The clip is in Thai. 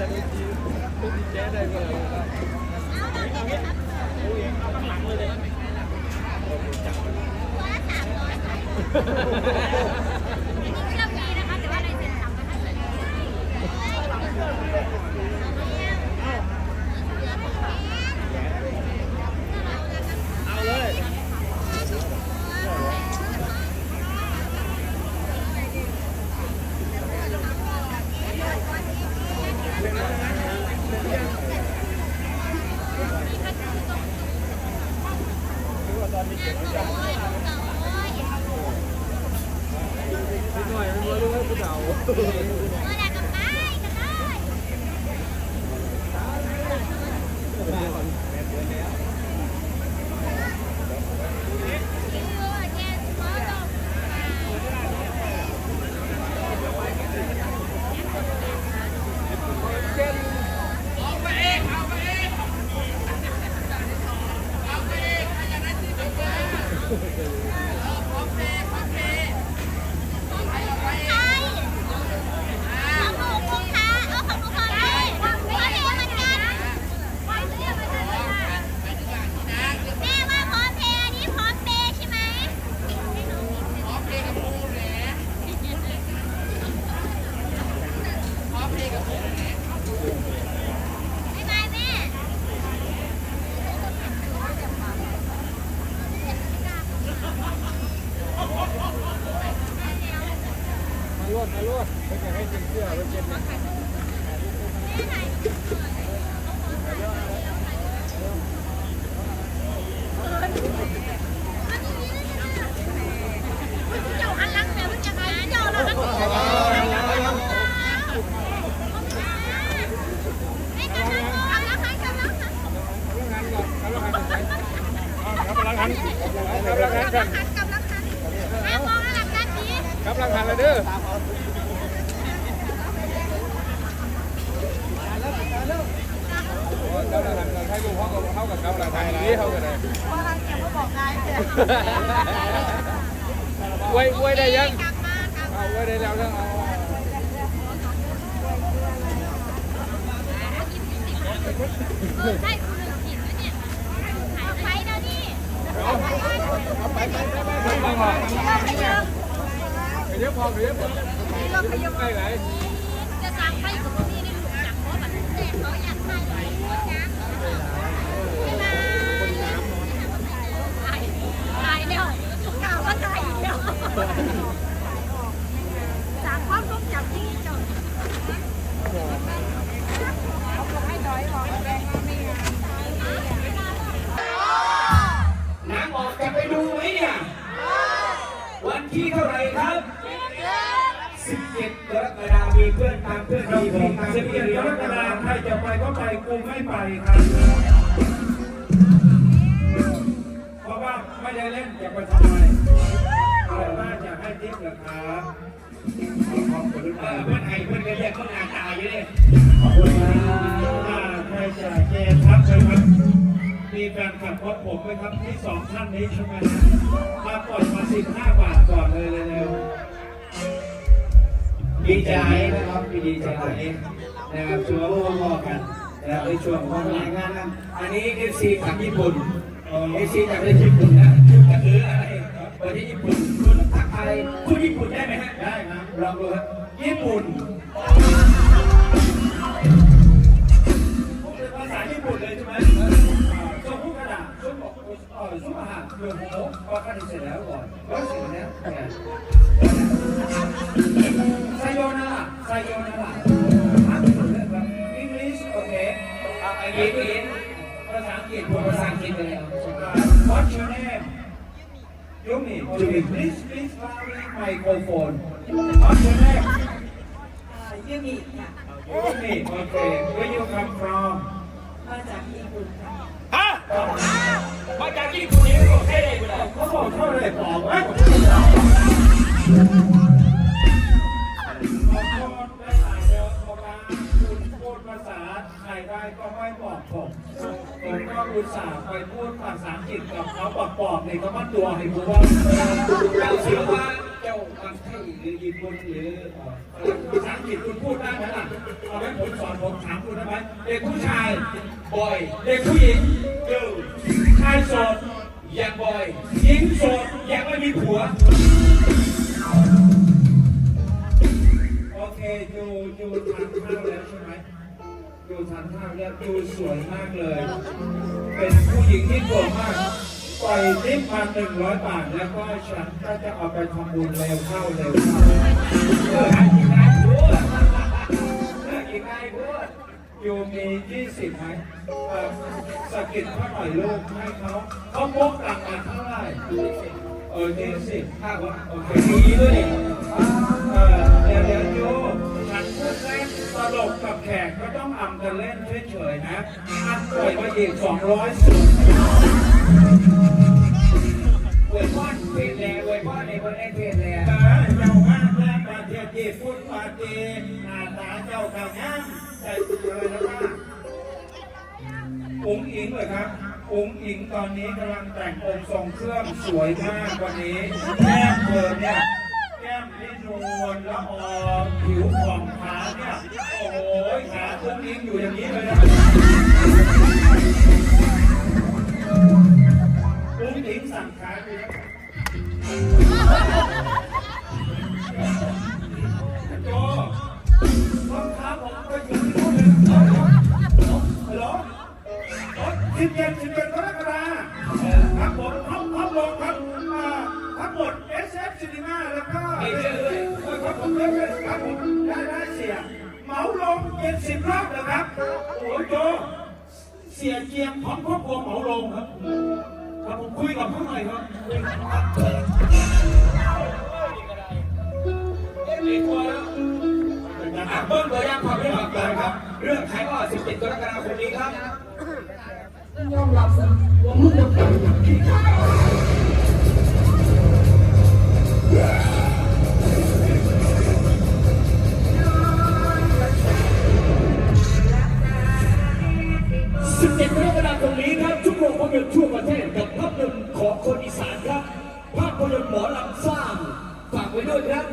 จะดูดีดูดีแจ๊ได้ก็เลยโอ้ยเอาข้างหลังเลยเลย เอาเลย นิดหน่อยมันรู้ว่าผู้เฒ่าลวดมาลวดไม่อยากให้เจ็บเสื้อไปเจ็บนะ กำลังหันกำลังหันกันกำลังหันเลยเด้อโอ้ยกำลังหันกันให้ลูกเขากับเขากับกำลั งหันนี้เขากันเลยไว้ไว้ได้ยังเอาไว้ได้แล้วยังเอาเอาไปไปไปไปไปไปเดี๋ยวพอเดี๋ยวพอใกล้ไหนจะสั่งไปกับ ยวรกักฎาใครจะไปก็ไปกูไม่ไปครับเพราะว่าไม่ได้เล่นจะไปทำไมแต่ว่าจะให้ทิปเหรอครับขอบคุณเอครัอบเพื่อนไทยเพื่อนก็เรียกคนอ่านตายอยู่เลยขอบคุณครับใครจะเกมครับเชิญครับมีแฟนคลับพบผมไหมครับที่สองท่านนี้ใช่ไหมฮะมาปล่อยมาสิบห้าบาทก่อนเลยเร็วดีใจนะครับดีใจน นะครับชัวร์ว่าบอกกันนะครับในช่วงของรายงานนะอันนี้เอฟซีจากญี่ปุ่นเอฟซีจากประเทศญี่ปุ่นนะก็คืออะไรประเทศญี่ปุ่นคุณทักทายคุณญี่ปุ่นได้ไหมฮะได้ครับลองดูครับญี่ปุ่น กฤษอังกฤษภาษาอังกฤษพูดภาษาอังกฤษไปแล้ว What's your name? Yumi. Yumi. Please, please carry microphone. What's your name? Yumi ค่ะ Yumi. Okay. Where you come from? มาจากญี่ปุ่นค่ะฮะมาจากญี่ปุ่นนี่ก็ให้ได้กูแล้วเขาบอกเท่าไหร่บอกไห ได้ก็ไม่บอกผมผมก็อุตส่าห์ไปพูดภาษาอังกฤษกับเขาบอกบอกๆนี่ก็มาตัวให้ผมว่าเจ้าเสือว่าเจ้ามันไทยหรือญี่ปุ่นหรือภาษาอังกฤษคุณพูดได้ไหมล่ะเอาไว้ผมสอนผมถามคุณได้ไหมเด็กผู้ชายบอยเด็กผู้หญิงเกิร์ลชายโสดยังบอยหญิงโสดยังไม่มีผัวโอเคดูดูทานข้าวแล้วใช่ไหม ดูทานข้าแล้วดูสวยมากเลย เป็นผู้หญิงที่สวยมากปล่อยทิปมาหนึ่งร้อยบาทแล้วก็ฉันก็จะเอาไปทำบุญเร็วเข้าเร็วเข้าเอออีกนายพูดเอออีกนายพูดอยู่มียี่สิบไหมสกิดเขาหน่อยลูกให้เขาเขาพกตังค์มาเท่าไหร่เออยี่สิบห้าวะโอเคดีด้วยนี่เออเดี๋ยวเดี๋ยวโยฉันพูดเล่นตลกกับแขกก็ต้องอำกันเล่นเฉยๆนะอันป่วยมาอีกสองร้อยสุดอวยพรเพลงแรงอวยพรในคนได้เพลงแรงเออเจ้ามาแม่ประเทศญี่ปุ่นปาจีหน้าตาเจ้าเก่างามใจเลยนะว่าอุ๋งอิงเลยครับอุ๋งอิงตอนนี้กำลังแต่งองค์ทรงเครื่องสวยมากวันนี้แก้มเธอเนี่ยแก้มนี่นวลละออผิวผ่อง โอ้โหขาอุ้งอิงอยู่อย่างนี้เลยนะอุ้งอิงสั่งขาอยู่นะโจรองเท้าผมก็อยู่ที่นู่นเลยฮัลโหลสิบเจ็ดสิบเจ็ดกรกฎาคมครับผมท็อปท็อปลงครับอ่าทั้งหมด SF Cinema แล้วก็ครับผมได้เลยครับผมาลงเจ็ดสิบรอบนะครับ โอ้ยโยเสียเกียงของครอบครัวเหมาลงครับครับผมคุยกับเขาหน่อยครับมีตัเบิ้ลตัวย่างความเรื่องเกิครับ เรื่องไทยก็สิบเจ็ดกรกฎาคมนี้ครับยอมรับสิว่ามึงจะเป็น 17กระดานตรงนี้ครับทุกโรงวาพยนตร์ทั่วประเทศกับภาพยนตร์ของคนอีสานครับ ภาพยนตร์หมอลำสร้างฝากไว้ด้วยครับ